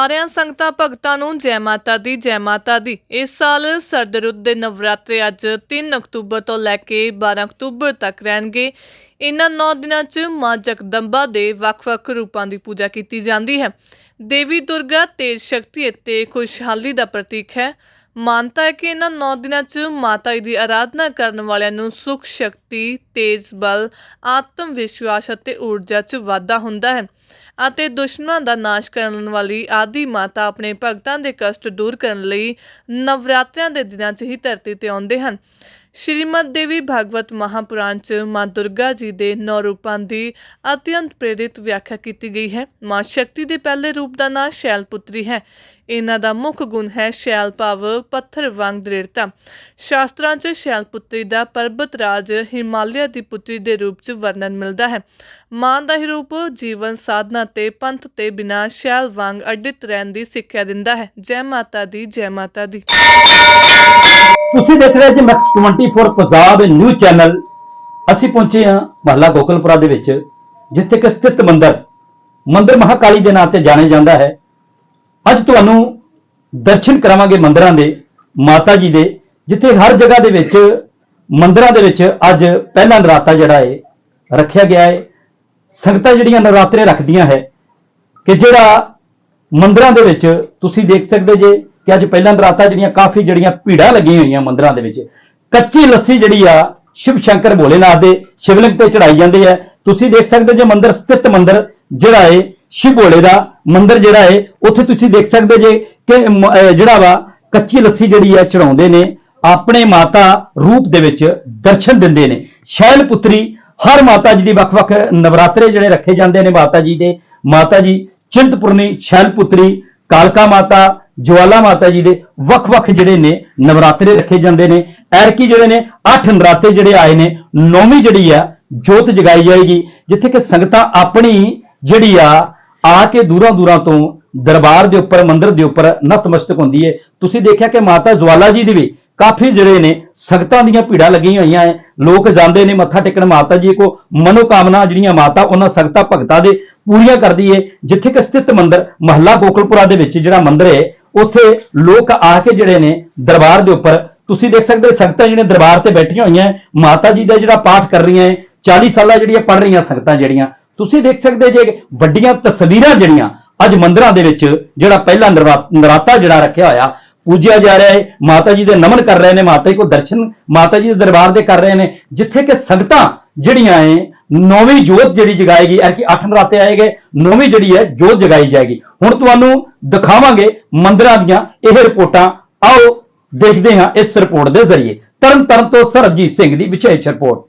ਸਾਰਿਆਂ ਸੰਗਤਾਂ ਭਗਤਾਂ ਨੂੰ ਜੈ ਮਾਤਾ ਦੀ, ਜੈ ਮਾਤਾ ਦੀ। ਇਸ ਸਾਲ ਸਰਦ ਰੁੱਤ ਦੇ ਨਵਰਾਤਰੇ ਅੱਜ 3 ਅਕਤੂਬਰ ਤੋਂ ਲੈ ਕੇ 12 ਅਕਤੂਬਰ ਤੱਕ ਰਹਿਣਗੇ। ਇਨ੍ਹਾਂ 9 ਦਿਨਾਂ 'ਚ ਮਾਂ ਜਗਦੰਬਾ ਦੇ ਵੱਖ-ਵੱਖ ਰੂਪਾਂ ਦੀ ਪੂਜਾ ਕੀਤੀ ਜਾਂਦੀ ਹੈ। ਦੇਵੀ ਦੁਰਗਾ ਤੇਜ ਸ਼ਕਤੀ ਅਤੇ ਖੁਸ਼ਹਾਲੀ ਦਾ ਪ੍ਰਤੀਕ ਹੈ। ਮਾਨਤਾ ਹੈ ਕਿ ਇਹਨਾਂ 9 ਦਿਨਾਂ 'ਚ ਮਾਤਾ ਜੀ ਦੀ ਆਰਾਧਨਾ ਕਰਨ ਵਾਲਿਆਂ ਨੂੰ ਸੁਖ, ਸ਼ਕਤੀ, ਤੇਜ ਬਲ, ਆਤਮ ਵਿਸ਼ਵਾਸ ਅਤੇ ਊਰਜਾ 'ਚ ਵਾਧਾ ਹੁੰਦਾ ਹੈ ਅਤੇ ਦੁਸ਼ਮਣਾਂ ਦਾ ਨਾਸ਼ ਕਰਨ ਵਾਲੀ ਆਦੀ ਮਾਤਾ ਆਪਣੇ ਭਗਤਾਂ ਦੇ ਕਸ਼ਟ ਦੂਰ ਕਰਨ ਲਈ ਨਵਰਾਤਰਿਆਂ ਦੇ ਦਿਨਾਂ 'ਚ ਹੀ ਧਰਤੀ ਤੇ ਆਉਂਦੇ ਹਨ। ਸ਼੍ਰੀਮਦ ਦੇਵੀ ਭਾਗਵਤ ਮਹਾਪੁਰਾਣ ਚ ਮਾਂ ਦੁਰਗਾ ਜੀ ਦੇ ਨੌ ਰੂਪਾਂ ਦੀ ਅਤਿਅੰਤ ਪ੍ਰੇਰਿਤ ਵਿਆਖਿਆ ਕੀਤੀ ਗਈ ਹੈ। ਮਾਂ ਸ਼ਕਤੀ ਦੇ ਪਹਿਲੇ ਰੂਪ ਦਾ ਨਾਂ ਸ਼ੈਲ ਸ਼ੈਲਪੁੱਤਰੀ ਹੈ। ਇਹਨਾਂ ਦਾ ਮੁੱਖ ਗੁਣ ਹੈ ਸ਼ੈਲ ਭਾਵ ਪੱਥਰ ਵਾਂਗ ਦ੍ਰਿੜਤਾ। ਸ਼ਾਸਤਰਾਂ 'ਚ ਸ਼ੈਲਪੁੱਤਰੀ ਦਾ ਪਰਬਤ ਰਾਜ ਹਿਮਾਲਿਆ ਦੀ ਪੁੱਤਰੀ ਦੇ ਰੂਪ 'ਚ ਵਰਣਨ ਮਿਲਦਾ ਹੈ। ਮਾਂ ਦਾ ਹੀ ਰੂਪ ਜੀਵਨ ਸਾਧਨਾ ਤੇ ਪੰਥ ਤੇ ਬਿਨਾਂ ਸ਼ੈਲ ਵਾਂਗ ਅਡਿਤ ਰਹਿਣ ਦੀ ਸਿੱਖਿਆ ਦਿੰਦਾ ਹੈ। ਜੈ ਮਾਤਾ ਦੀ, ਜੈ ਮਾਤਾ ਦੀ। ਤੁਸੀਂ ਦੇਖ ਰਹੇ ਜੀ ਮੈਕਸ 24 ਪੰਜਾਬ ਨਿਊਜ਼ ਚੈਨਲ ਅਸੀਂ ਪਹੁੰਚੇ ਹਾਂ ਮਹੱਲਾ ਗੋਕਲਪੁਰਾ ਦੇ ਵਿੱਚ, ਜਿੱਥੇ ਕਿ ਸਥਿਤ ਮੰਦਿਰ ਮੰਦਿਰ ਮਹਾਕਾਲੀ ਦੇ ਨਾਂ ਤੇ ਜਾਣਿਆ ਜਾਂਦਾ ਹੈ। ਅੱਜ ਤੁਹਾਨੂੰ ਦਰਸ਼ਨ ਕਰਾਵਾਂਗੇ ਮੰਦਿਰਾਂ ਦੇ, ਮਾਤਾ ਜੀ ਦੇ, ਜਿੱਥੇ ਹਰ ਜਗ੍ਹਾ ਦੇ ਵਿੱਚ, ਮੰਦਰਾਂ ਦੇ ਵਿੱਚ ਅੱਜ ਪਹਿਲਾ ਨਰਾਤਾ ਜਿਹੜਾ ਹੈ, ਰੱਖਿਆ ਗਿਆ ਹੈ। ਸੰਗਤਾਂ ਜਿਹੜੀਆਂ ਨਰਾਤਰੇ ਰੱਖਦੀਆਂ ਹੈ, ਕਿ ਜਿਹੜਾ ਮੰਦਰਾਂ ਦੇ ਵਿੱਚ ਤੁਸੀਂ ਦੇਖ ਸਕਦੇ ਜੇ ਕਿ ਅੱਜ ਪਹਿਲਾਂ ਨਰਾਤਾ ਜਿਹੜੀਆਂ ਕਾਫੀ ਜਿਹੜੀਆਂ ਭੀੜਾਂ ਲੱਗੀਆਂ ਹੋਈਆਂ ਮੰਦਿਰਾਂ ਦੇ ਵਿੱਚ ਕੱਚੀ ਲੱਸੀ ਜਿਹੜੀ ਆ, ਸ਼ਿਵ ਸ਼ੰਕਰ ਭੋਲੇਨਾਥ ਦੇ ਸ਼ਿਵਲਿੰਗ ਤੇ ਚੜਾਈ ਜਾਂਦੀ ਹੈ। ਤੁਸੀਂ ਦੇਖ ਸਕਦੇ ਜੇ ਮੰਦਿਰ ਸਥਿਤ ਮੰਦਿਰ ਜਿਹੜਾ ਹੈ ਸ਼ਿਵ ਭੋਲੇ ਦਾ ਮੰਦਿਰ ਜਿਹੜਾ ਹੈ ਉੱਥੇ ਤੁਸੀਂ ਦੇਖ ਸਕਦੇ ਜੇ ਕਿ ਜਿਹੜਾ ਵਾ ਕੱਚੀ ਲੱਸੀ ਜਿਹੜੀ ਹੈ ਚੜਾਉਂਦੇ ਨੇ, ਆਪਣੇ ਮਾਤਾ ਰੂਪ ਦੇ ਵਿੱਚ ਦਰਸ਼ਨ ਦਿੰਦੇ ਨੇ। ਸ਼ੈਲ ਪੁੱਤਰੀ ਹਰ ਮਾਤਾ ਜੀ ਦੀ ਵੱਖ-ਵੱਖ ਨਵਰਾਤਰੇ ਜਿਹੜੇ ਰੱਖੇ ਜਾਂਦੇ ਨੇ ਮਾਤਾ ਜੀ ਦੇ। ਮਾਤਾ ਜੀ ਚਿੰਤਪੁਰਨੀ ਸ਼ੈਲ ਪੁੱਤਰੀ, ਕਾਲਕਾ ਮਾਤਾ ਜਵਾਲਾ ਮਾਤਾ ਜੀ ਦੇ ਵੱਖ-ਵੱਖ ਜਿਹੜੇ ਨੇ, ਨਵਰਾਤਰੇ ਰੱਖੇ ਜਾਂਦੇ ਨੇ। ਐਰਕੀ ਜਿਹੜੇ ਨੇ 8 ਨਰਾਤੇ ਜਿਹੜੇ ਆਏ ਨੇ, ਨੌਵੀਂ ਜਿਹੜੀ ਆ, ਜੋਤ ਜਗਾਈ ਜਾਏਗੀ, ਜਿੱਥੇ ਕਿ ਸੰਗਤਾਂ ਆਪਣੀ ਜਿਹੜੀ ਆ ਆ ਕੇ ਦੂਰਾਂ ਦੂਰਾਂ ਤੋਂ ਦਰਬਾਰ ਦੇ ਉੱਪਰ, ਮੰਦਿਰ ਦੇ ਉੱਪਰ ਨਤਮਸਤਕ ਹੁੰਦੀ ਹੈ ਤੁਸੀਂ ਦੇਖਿਆ ਕਿ ਮਾਤਾ ਜਵਾਲਾ ਜੀ ਦੇ ਵੀ ਕਾਫੀ ਜਿਹੜੇ ਨੇ, ਸੰਗਤਾਂ ਦੀਆਂ ਭੀੜਾਂ ਲੱਗੀਆਂ ਹੋਈਆਂ ਹੈ ਲੋਕ ਜਾਂਦੇ ਨੇ, ਮੱਥਾ ਟੇਕਣ, ਮਾਤਾ ਜੀ ਕੋ ਮਨੋਕਾਮਨਾ ਜਿਹੜੀਆਂ ਮਾਤਾ ਉਹਨਾਂ ਸੰਗਤਾਂ ਭਗਤਾਂ ਦੇ ਪੂਰੀਆਂ ਕਰਦੀ ਹੈ ਜਿੱਥੇ ਕਿ ਸਥਿਤ ਮੰਦਿਰ ਮਹੱਲਾ ਗੋਕਲਪੁਰਾ ਦੇ ਵਿੱਚ ਜਿਹੜਾ ਮੰਦਿਰ ਹੈ ਉੱਥੇ ਲੋਕ ਆ ਕੇ ਜਿਹੜੇ ਨੇ ਦਰਬਾਰ ਦੇ ਉੱਪਰ, ਤੁਸੀਂ ਦੇਖ ਸਕਦੇ ਹੋ ਸੰਗਤਾਂ ਜਿਹੜੀਆਂ ਦਰਬਾਰ ਤੇ ਬੈਠੀਆਂ ਹੋਈਆਂ, ਮਾਤਾ ਜੀ ਦਾ ਜਿਹੜਾ ਪਾਠ ਕਰ ਰਹੀਆਂ ਹੈ 40 ਸਾਲਾਂ ਜਿਹੜੀਆਂ ਪੜ ਰਹੀਆਂ ਸੰਗਤਾਂ ਜਿਹੜੀਆਂ, ਤੁਸੀਂ ਦੇਖ ਸਕਦੇ ਜੇ ਵੱਡੀਆਂ ਤਸਵੀਰਾਂ ਜਿਹੜੀਆਂ ਅੱਜ ਮੰਦਰਾਂ ਦੇ ਵਿੱਚ, ਜਿਹੜਾ ਪਹਿਲਾ ਨਰਾ- ਨਰਾਤਾ ਜਿਹੜਾ ਰੱਖਿਆ ਹੋਇਆ, ਪੂਜਿਆ ਜਾ ਰਿਹਾ ਹੈ, ਮਾਤਾ ਜੀ ਦੇ ਨਮਨ ਕਰ ਰਹੇ ਨੇ, ਮਾਤਾ ਜੀ ਕੋ ਦਰਸ਼ਨ, ਮਾਤਾ ਜੀ ਦੇ ਦਰਬਾਰ ਦੇ ਕਰ ਰਹੇ ਨੇ, ਜਿੱਥੇ ਕਿ ਸੰਗਤਾਂ ਜਿਹੜੀਆਂ ਹੈ ਨੌਵੀਂ ਜੋਤ ਜਿਹੜੀ ਜਗਾਏਗੀ ਐ ਕਿ ਅੱਠ ਨਰਾਤੇ ਆਏ ਗਏ ਨੌਵੀਂ ਜਿਹੜੀ ਹੈ, ਜੋਤ ਜਗਾਈ ਜਾਏਗੀ। ਹੁਣ ਤੁਹਾਨੂੰ ਦਿਖਾਵਾਂਗੇ ਮੰਦਰਾਂ ਦੀਆਂ ਇਹ ਰਿਪੋਰਟਾਂ। ਆਓ ਦੇਖਦੇ ਹਾਂ ਇਸ ਰਿਪੋਰਟ ਦੇ ਜ਼ਰੀਏ। ਤਰਨ ਤਰਨ ਤੋਂ ਸਰਬਜੀਤ ਸਿੰਘ ਦੀ ਵਿਸ਼ੇਸ਼ ਰਿਪੋਰਟ।